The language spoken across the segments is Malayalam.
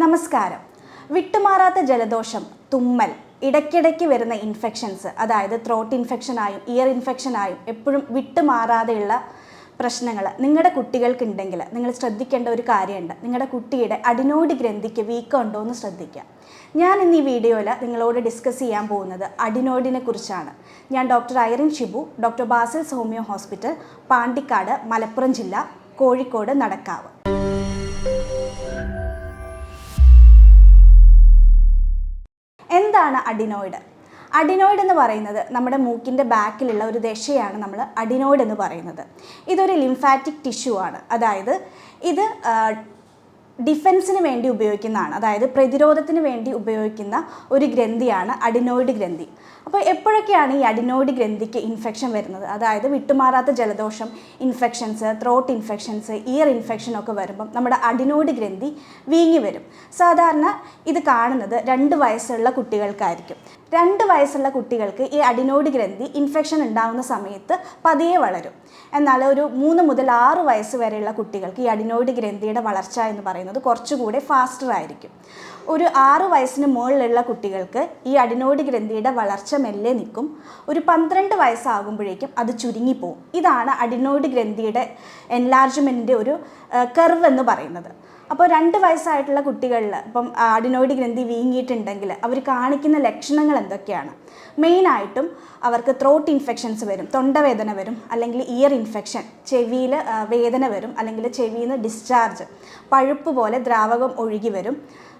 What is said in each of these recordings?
നമസ്കാരം. വിട്ടുമാറാത്ത ജലദോഷം തുമ്മൽ ഇടയ്ക്കിടയ്ക്ക് വരുന്ന ഇൻഫെക്ഷൻസ് അതായത് ത്രോട്ട് ഇൻഫെക്ഷനായും ഇയർ ഇൻഫെക്ഷനായും എപ്പോഴും വിട്ടുമാറാതെയുള്ള പ്രശ്നങ്ങൾ നിങ്ങളുടെ കുട്ടികൾക്കുണ്ടെങ്കിൽ നിങ്ങൾ ശ്രദ്ധിക്കേണ്ട ഒരു കാര്യമുണ്ട്. നിങ്ങളുടെ കുട്ടിയുടെ അടിനോടി ഗ്രന്ഥിക്ക് വീക്കം ഉണ്ടോ എന്ന് ശ്രദ്ധിക്കുക. ഞാൻ ഇന്ന് ഈ വീഡിയോയിൽ നിങ്ങളോട് ഡിസ്കസ് ചെയ്യാൻ പോകുന്നത് അഡിനോയിഡിനെ കുറിച്ചാണ്. ഞാൻ doctor Irene Shibu doctor Basil's homeo hospital Pandikkad Malappuram ജില്ല കോഴിക്കോട് നടക്കാവ്. എന്താണ് അഡിനോയിഡ്? അഡിനോയിഡ് എന്ന് പറയുന്നത് നമ്മുടെ മൂക്കിന്റെ ബാക്കിലുള്ള ഒരു ദശയാണ് നമ്മൾ അഡിനോയിഡ് എന്ന് പറയുന്നത്. ഇതൊരു ലിംഫാറ്റിക് ടിഷ്യൂ ആണ്. അതായത് ഇത് ഡിഫൻസിന് വേണ്ടി ഉപയോഗിക്കുന്നതാണ്. അതായത് പ്രതിരോധത്തിന് വേണ്ടി ഉപയോഗിക്കുന്ന ഒരു ഗ്രന്ഥിയാണ് അഡിനോയിഡ് ഗ്രന്ഥി. അപ്പോൾ എപ്പോഴൊക്കെയാണ് ഈ അഡിനോയിഡ് ഗ്രന്ഥിക്ക് ഇൻഫെക്ഷൻ വരുന്നത്? അതായത് വിട്ടുമാറാത്ത ജലദോഷം infections throat infections ear infection ഒക്കെ വരുമ്പം നമ്മുടെ അഡിനോയിഡ് ഗ്രന്ഥി വീങ്ങി വരും. സാധാരണ ഇത് കാണുന്നത് രണ്ട് വയസ്സുള്ള കുട്ടികൾക്കായിരിക്കും. രണ്ട് വയസ്സുള്ള കുട്ടികൾക്ക് ഈ അഡിനോയിഡ് ഗ്രന്ഥി ഇൻഫെക്ഷൻ ഉണ്ടാകുന്ന സമയത്ത് പതിയെ വളരും. എന്നാൽ ഒരു മൂന്ന് മുതൽ ആറ് വയസ്സ് വരെയുള്ള കുട്ടികൾക്ക് ഈ അഡിനോയിഡ് ഗ്രന്ഥിയുടെ വളർച്ച എന്ന് പറയുന്നത് കുറച്ചുകൂടെ ഫാസ്റ്റർ ആയിരിക്കും. ഒരു ആറ് വയസ്സിന് മുകളിലുള്ള കുട്ടികൾക്ക് ഈ അഡിനോയിഡ് ഗ്രന്ഥിയുടെ വളർച്ച മെല്ലെ നിൽക്കും. ഒരു പന്ത്രണ്ട് വയസ്സാകുമ്പോഴേക്കും അത് ചുരുങ്ങിപ്പോവും. ഇതാണ് അഡിനോയിഡ് ഗ്രന്ഥിയുടെ എൻലാർജ്മെന്റിന്റെ ഒരു കർവ് എന്ന് പറയുന്നത്. അപ്പോൾ രണ്ട് വയസ്സായിട്ടുള്ള കുട്ടികളിൽ ഇപ്പം അഡിനോയിഡ് ഗ്രന്ഥി വീങ്ങിയിട്ടുണ്ടെങ്കിൽ അവർ കാണിക്കുന്ന ലക്ഷണങ്ങൾ എന്തൊക്കെയാണ്? മെയിനായിട്ടും അവർക്ക് ത്രോട്ട് ഇൻഫെക്ഷൻസ് വരും തൊണ്ടവേദന വരും അല്ലെങ്കിൽ ഇയർ ഇൻഫെക്ഷൻ ചെവിയിൽ വേദന വരും അല്ലെങ്കിൽ ചെവിയിൽ നിന്ന് ഡിസ്ചാർജ് പഴുപ്പ് പോലെ ദ്രാവകം ഒഴുകി വരും.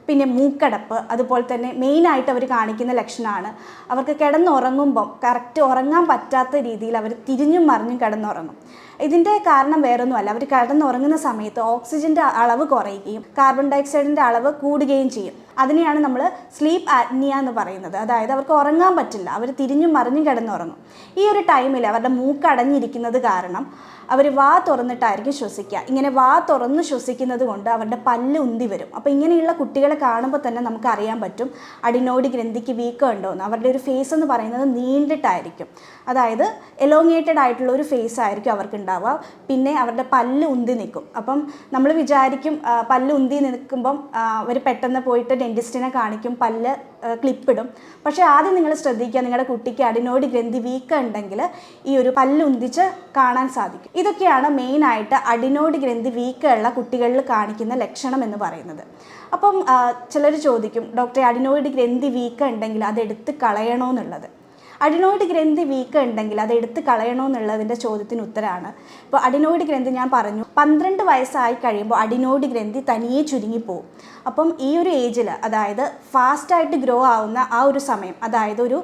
പിന്നെ മൂക്കടപ്പ് അതുപോലെ തന്നെ മെയിനായിട്ട് അവർ കാണിക്കുന്ന ലക്ഷണമാണ് അവർക്ക് കിടന്നുറങ്ങുമ്പം കറക്റ്റ് ഉറങ്ങാൻ പറ്റാത്ത രീതിയിൽ അവർ തിരിഞ്ഞും മറിഞ്ഞും കിടന്നുറങ്ങും. ഇതിന്റെ കാരണം വേറൊന്നുമല്ല. അവർ കിടന്നുറങ്ങുന്ന സമയത്ത് ഓക്സിജന്റെ അളവ് കുറയുകയും കാർബൺ ഡയോക്സൈഡിന്റെ അളവ് കൂടുകയും ചെയ്യും. അതിനെയാണ് നമ്മൾ സ്ലീപ്പ് ആപ്നിയ എന്ന് പറയുന്നത്. അതായത് അവർക്ക് ഉറങ്ങാൻ പറ്റില്ല. അവർ തിരിഞ്ഞും മറിഞ്ഞും കിടന്നുറങ്ങും. ഈ ഒരു ടൈമിൽ അവരുടെ മൂക്ക് അടഞ്ഞിരിക്കുന്നത് കാരണം അവർ വാ തുറന്നിട്ടായിരിക്കും ശ്വസിക്കുക ഇങ്ങനെ വാ തുറന്ന് ശ്വസിക്കുന്നത് കൊണ്ട് അവരുടെ പല്ല് ഉന്തി വരും. അപ്പോൾ ഇങ്ങനെയുള്ള കുട്ടികളെ കാണുമ്പോൾ തന്നെ നമുക്ക് അറിയാൻ പറ്റും. അടിനോടി ഗ്രന്ഥിക്ക് വീക്കം ഉണ്ടോ എന്ന് അവരുടെ ഒരു ഫേസ് എന്ന് പറയുന്നത് നീണ്ടിട്ടായിരിക്കും. അതായത് എലോങ്ങേറ്റഡ് ആയിട്ടുള്ള ഒരു ഫേസ് ആയിരിക്കും അവർക്ക് ഉണ്ടാവുക പിന്നെ അവരുടെ പല്ല് ഉന്തി നിൽക്കും. അപ്പം നമ്മൾ വിചാരിക്കും പല്ല് ഉന്തി നിൽക്കുമ്പം അവർ പെട്ടെന്ന് പോയിട്ട് ഡെന്റിസ്റ്റിനെ കാണിക്കും പല്ല് ക്ലിപ്പിടും പക്ഷേ ആദ്യം നിങ്ങൾ ശ്രദ്ധിക്കുക നിങ്ങളുടെ കുട്ടിക്ക് അടിനോടി ഗ്രന്ഥി വീക്കം ഉണ്ടെങ്കിൽ ഈ ഒരു പല്ല് ഉന്തിച്ച് കാണാൻ സാധിക്കും. ഇതൊക്കെയാണ് മെയിനായിട്ട് അടിനോടി ഗ്രന്ഥി വീക്കമുള്ള കുട്ടികളിൽ കാണിക്കുന്ന ലക്ഷണം എന്ന് പറയുന്നത്. അപ്പം ചിലർ ചോദിക്കും ഡോക്ടറെ അടിനോയിഡ് ഗ്രന്ഥി വീക്കം ഉണ്ടെങ്കിൽ അത് എടുത്ത് കളയണോ എന്നുള്ളത്? അഡിനോയിഡ് ഗ്രന്ഥി വീക്ക് ഉണ്ടെങ്കിൽ അത് എടുത്ത് കളയണോ എന്നുള്ളതിന്റെ ചോദ്യത്തിന് ഉത്തരമാണ് ഇപ്പോൾ അഡിനോയിഡ് ഗ്രന്ഥി ഞാൻ പറഞ്ഞു പന്ത്രണ്ട് വയസ്സായി കഴിയുമ്പോൾ അഡിനോയിഡ് ഗ്രന്ഥി തനിയെ ചുരുങ്ങിപ്പോവും അപ്പം ഈ ഒരു ഏജിൽ അതായത് ഫാസ്റ്റായിട്ട് ഗ്രോ ആവുന്ന ആ ഒരു സമയം അതായത് ഒരു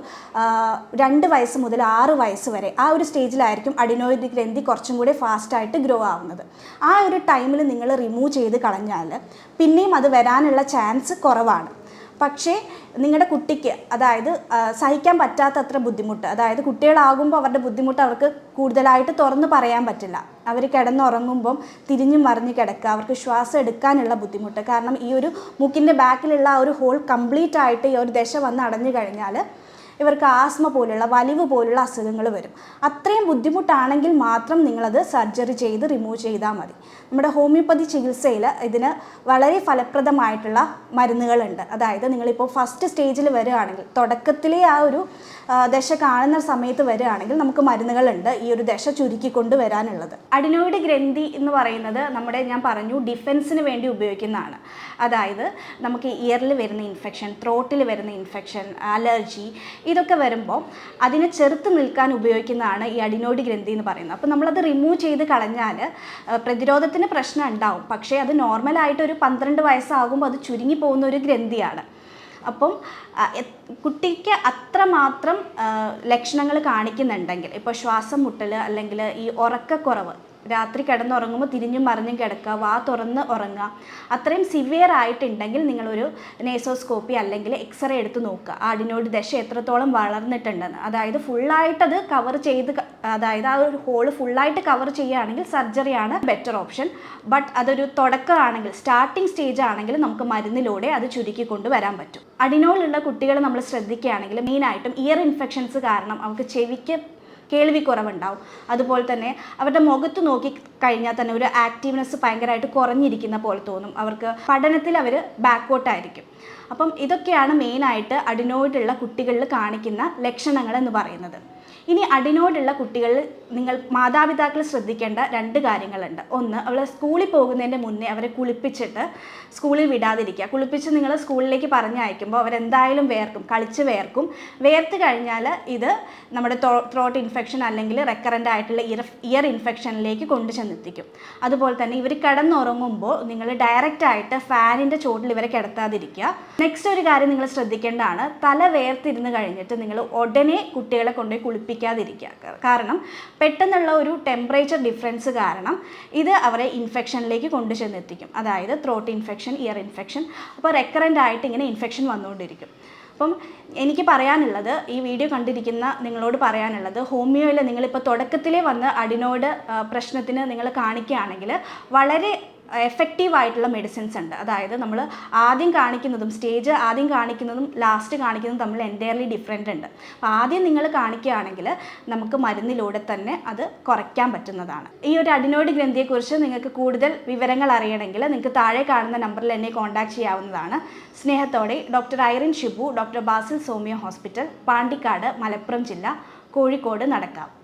രണ്ട് വയസ്സ് മുതൽ ആറ് വയസ്സ് വരെ ആ ഒരു സ്റ്റേജിലായിരിക്കും അഡിനോയിഡ് ഗ്രന്ഥി കുറച്ചും കൂടെ ഫാസ്റ്റായിട്ട് ഗ്രോ ആവുന്നത്. ആ ഒരു ടൈമിൽ നിങ്ങൾ റിമൂവ് ചെയ്ത് കളഞ്ഞാൽ പിന്നെയും അത് വരാനുള്ള ചാൻസ് കുറവാണ്. പക്ഷേ നിങ്ങളുടെ കുട്ടിക്ക് അതായത് സഹിക്കാൻ പറ്റാത്തത്ര ബുദ്ധിമുട്ട് അതായത് കുട്ടികളാകുമ്പോൾ അവരുടെ ബുദ്ധിമുട്ട് അവർക്ക് കൂടുതലായിട്ട് തുറന്ന് പറയാൻ പറ്റില്ല. അവർ കിടന്നുറങ്ങുമ്പം തിരിഞ്ഞും മറിഞ്ഞ് കിടക്കുക അവർക്ക് ശ്വാസം എടുക്കാനുള്ള ബുദ്ധിമുട്ട്. കാരണം ഈ ഒരു മൂക്കിന്റെ ബാക്കിലുള്ള ആ ഒരു ഹോൾ കംപ്ലീറ്റ് ആയിട്ട് ഈ ഒരു ദശ വന്ന് അടഞ്ഞു കഴിഞ്ഞാൽ ഇവർക്ക് ആസ്മ പോലുള്ള വലിവ് പോലുള്ള അസുഖങ്ങൾ വരും. അത്രയും ബുദ്ധിമുട്ടാണെങ്കിൽ മാത്രം നിങ്ങളത് സർജറി ചെയ്ത് റിമൂവ് ചെയ്താൽ മതി. നമ്മുടെ ഹോമിയോപ്പതി ചികിത്സയിൽ ഇതിന് വളരെ ഫലപ്രദമായിട്ടുള്ള മരുന്നുകളുണ്ട്. അതായത് നിങ്ങളിപ്പോൾ ഫസ്റ്റ് സ്റ്റേജിൽ വരികയാണെങ്കിൽ തുടക്കത്തിലെ ആ ഒരു ദശ കാണുന്ന സമയത്ത് വരികയാണെങ്കിൽ നമുക്ക് മരുന്നുകളുണ്ട് ഈ ഒരു ദശ ചുരുക്കിക്കൊണ്ട് വരാനുള്ളത്. അഡിനോയിഡ് ഗ്രന്ഥി എന്ന് പറയുന്നത് നമ്മുടെ ഞാൻ പറഞ്ഞു ഡിഫെൻസിന് വേണ്ടി ഉപയോഗിക്കുന്നതാണ്. അതായത് നമുക്ക് ഇയറിൽ വരുന്ന ഇൻഫെക്ഷൻ ത്രോട്ടിൽ വരുന്ന ഇൻഫെക്ഷൻ അലർജി ഇതൊക്കെ വരുമ്പോൾ അതിനെ ചെറുത്ത് നിൽക്കാൻ ഉപയോഗിക്കുന്നതാണ് ഈ അഡിനോയിഡ് ഗ്രന്ഥി എന്ന് പറയുന്നത്. അപ്പോൾ നമ്മളത് റിമൂവ് ചെയ്ത് കളഞ്ഞാൽ പ്രതിരോധത്തിന് പ്രശ്നം ഉണ്ടാവും. പക്ഷേ അത് നോർമലായിട്ട് ഒരു പന്ത്രണ്ട് വയസ്സാകുമ്പോൾ അത് ചുരുങ്ങി പോകുന്ന ഒരു ഗ്രന്ഥിയാണ്. അപ്പം കുട്ടിക്ക് അത്രമാത്രം ലക്ഷണങ്ങൾ കാണിക്കുന്നുണ്ടെങ്കിൽ ഇപ്പോൾ ശ്വാസം മുട്ടൽ അല്ലെങ്കിൽ ഈ ഉറക്കക്കുറവ് രാത്രി കിടന്നുറങ്ങുമ്പോൾ തിരിഞ്ഞും മറിഞ്ഞും കിടക്കുക വാ തുറന്ന് ഉറങ്ങുക. അത്രയും സിവിയർ ആയിട്ടുണ്ടെങ്കിൽ നിങ്ങളൊരു നേസോസ്കോപ്പി അല്ലെങ്കിൽ എക്സ്റേ എടുത്ത് നോക്കുക. ആടിനോട് ദശ എത്രത്തോളം വളർന്നിട്ടുണ്ടെന്ന്. അതായത് ഫുള്ളായിട്ടത് കവർ ചെയ്ത് അതായത് ആ ഒരു ഹോൾ ഫുള്ളായിട്ട് കവർ ചെയ്യുകയാണെങ്കിൽ സർജറിയാണ് ബെറ്റർ ഓപ്ഷൻ ബട്ട് അതൊരു തുടക്കമാണെങ്കിൽ സ്റ്റാർട്ടിംഗ് സ്റ്റേജ് ആണെങ്കിൽ നമുക്ക് മരുന്നിലൂടെ അത് ചുരുക്കി കൊണ്ടുവരാൻ പറ്റും. അഡിനോളുള്ള കുട്ടികൾ നമ്മൾ ശ്രദ്ധിക്കുകയാണെങ്കിൽ മെയിനായിട്ടും ഇയർ ഇൻഫെക്ഷൻസ് കാരണം അവർക്ക് ചെവിക്ക് കേൾവിക്കുറവുണ്ടാവും. അതുപോലെ തന്നെ അവരുടെ മുഖത്ത് നോക്കി കഴിഞ്ഞാൽ തന്നെ ഒരു ആക്റ്റീവ്നെസ് ഭയങ്കരമായിട്ട് കുറഞ്ഞിരിക്കുന്ന പോലെ തോന്നും. അവർക്ക് പഠനത്തിൽ അവർ ബാക്കോട്ടായിരിക്കും അപ്പം ഇതൊക്കെയാണ് മെയിനായിട്ട് അഡിനോയിഡുള്ള കുട്ടികളിൽ കാണിക്കുന്ന ലക്ഷണങ്ങൾ എന്ന് പറയുന്നത്. ഇനി അഡിനോയിഡുള്ള കുട്ടികളിൽ നിങ്ങൾ മാതാപിതാക്കൾ ശ്രദ്ധിക്കേണ്ട രണ്ട് കാര്യങ്ങളുണ്ട്. ഒന്ന് അവൾ സ്കൂളിൽ പോകുന്നതിന്റെ മുന്നേ അവരെ കുളിപ്പിച്ചിട്ട് സ്കൂളിൽ വിടാതിരിക്കുക. കുളിപ്പിച്ച് നിങ്ങൾ സ്കൂളിലേക്ക് പറഞ്ഞയക്കുമ്പോൾ അവരെന്തായാലും വേർക്കും കളിച്ച് വേർക്കും. വേർത്ത് കഴിഞ്ഞാൽ ഇത് നമ്മുടെ ത്രോട്ട് ഇൻഫെക്ഷൻ അല്ലെങ്കിൽ റെക്കറന്റ് ആയിട്ടുള്ള ഇയർ ഇയർ ഇൻഫെക്ഷനിലേക്ക് കൊണ്ടു ചെന്നെത്തിക്കും. അതുപോലെ തന്നെ ഇവർ കിടന്നുറങ്ങുമ്പോൾ നിങ്ങൾ ഡയറക്റ്റായിട്ട് ഫാനിന്റെ ചോട്ടിൽ ഇവരെ കിടത്താതിരിക്കുക. നെക്സ്റ്റ് ഒരു കാര്യം നിങ്ങൾ ശ്രദ്ധിക്കേണ്ടതാണ് തല വേർത്തിരുന്ന് കഴിഞ്ഞിട്ട് നിങ്ങൾ ഉടനെ കുട്ടികളെ കൊണ്ടുപോയി കുളിപ്പിക്കാതിരിക്കുക. കാരണം പെട്ടെന്നുള്ള ഒരു ടെമ്പറേച്ചർ ഡിഫറൻസ് കാരണം ഇത് അവരെ ഇൻഫെക്ഷനിലേക്ക് കൊണ്ടു ചെന്നെത്തിക്കും. അതായത് ത്രോട്ട് ഇൻഫെക്ഷൻ ഇയർ ഇൻഫെക്ഷൻ അപ്പോൾ റെക്കറന്റ് ആയിട്ട് ഇങ്ങനെ ഇൻഫെക്ഷൻ വന്നുകൊണ്ടിരിക്കും. അപ്പം എനിക്ക് പറയാനുള്ളത് ഈ വീഡിയോ കണ്ടിരിക്കുന്ന നിങ്ങളോട് പറയാനുള്ളത് ഹോമിയോയിൽ നിങ്ങളിപ്പോൾ തുടക്കത്തിലേ വന്ന് അടിനോട് പ്രശ്നത്തിന് നിങ്ങൾ കാണിക്കുകയാണെങ്കിൽ വളരെ എഫക്റ്റീവ് ആയിട്ടുള്ള മെഡിസിൻസ് ഉണ്ട്. അതായത് നമ്മൾ ആദ്യം കാണിക്കുന്നതും സ്റ്റേജ് ആദ്യം കാണിക്കുന്നതും ലാസ്റ്റ് കാണിക്കുന്നതും തമ്മിൽ എന്റയർലി ഡിഫറെന്റ് ഉണ്ട്. അപ്പോൾ ആദ്യം നിങ്ങൾ കാണിക്കുകയാണെങ്കിൽ നമുക്ക് മരുന്നിലൂടെ തന്നെ അത് കുറയ്ക്കാൻ പറ്റുന്നതാണ്. ഈ ഒരു അഡിനോയിഡ് ഗ്രന്ഥിയെക്കുറിച്ച് നിങ്ങൾക്ക് കൂടുതൽ വിവരങ്ങൾ അറിയണമെങ്കിൽ നിങ്ങൾക്ക് താഴെ കാണുന്ന നമ്പറിൽ എന്നെ കോൺടാക്ട് ചെയ്യാവുന്നതാണ്. സ്നേഹത്തോടെ doctor Irene Shibu doctor Basil homeo hospital Pandikkad Malappuram ജില്ല കോഴിക്കോട് നടക്കാം.